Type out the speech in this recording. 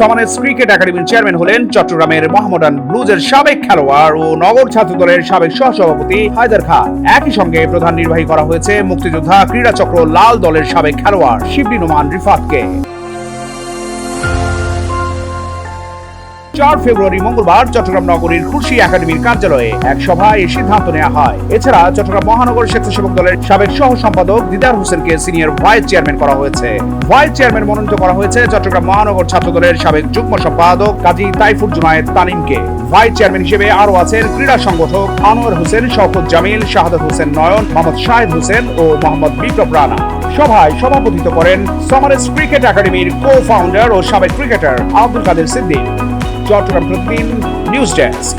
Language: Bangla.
সমানেস ক্রিকেট একাডেমির চেয়ারম্যান হলেন চট্টগ্রামের মোহামডান ব্লুজের সাবেক খেলোয়াড় ও নগর ছাত্র দলের সাবেক সহসভাপতি হায়দার খা একই সঙ্গে প্রধান নির্বাহী করা হয়েছে মুক্তিযোদ্ধা ক্রীড়া চক্র লাল দলের সাবেক খেলোয়াড় শিবলি নোমান রিফাতকে। চার ফেব্রুয়ারি মঙ্গলবার চট্টগ্রাম নগরীর খুশি একাডেমির কার্যালয়ে এক সভায় এই সিদ্ধান্ত নেওয়া হয়। এছাড়া চট্টগ্রাম মহানগর স্বেচ্ছাসেবক দলের সাবেক সহ সম্পাদক দিদার হোসেনকে সিনিয়র ভাইস চেয়ারম্যান করা হয়েছে। ভাইস চেয়ারম্যান মনোনীত করা হয়েছে চট্টগ্রাম মহানগর ছাত্র দলের সাবেক যুগ্ম সম্পাদক কাজী তাইফুর জুনায়েদ তানিমকে। ভাইস চেয়ারম্যান হিসেবে আরও আছেন ক্রীড়া সংগঠক আনোয়ার হোসেন, শওকত জামিল, শাহাদত হোসেন নয়ন, মোহাম্মদ শাহেদ হোসেন ও মোহাম্মদ বিপ্লব রানা। সভায় সভাপতিত্ব করেন সমারেস ক্রিকেট একাডেমির কো ফাউন্ডার ও সাবেক cricketer Abdul Kader Siddique. Chittagong প্রতিদিন নিউজ ডেস্ক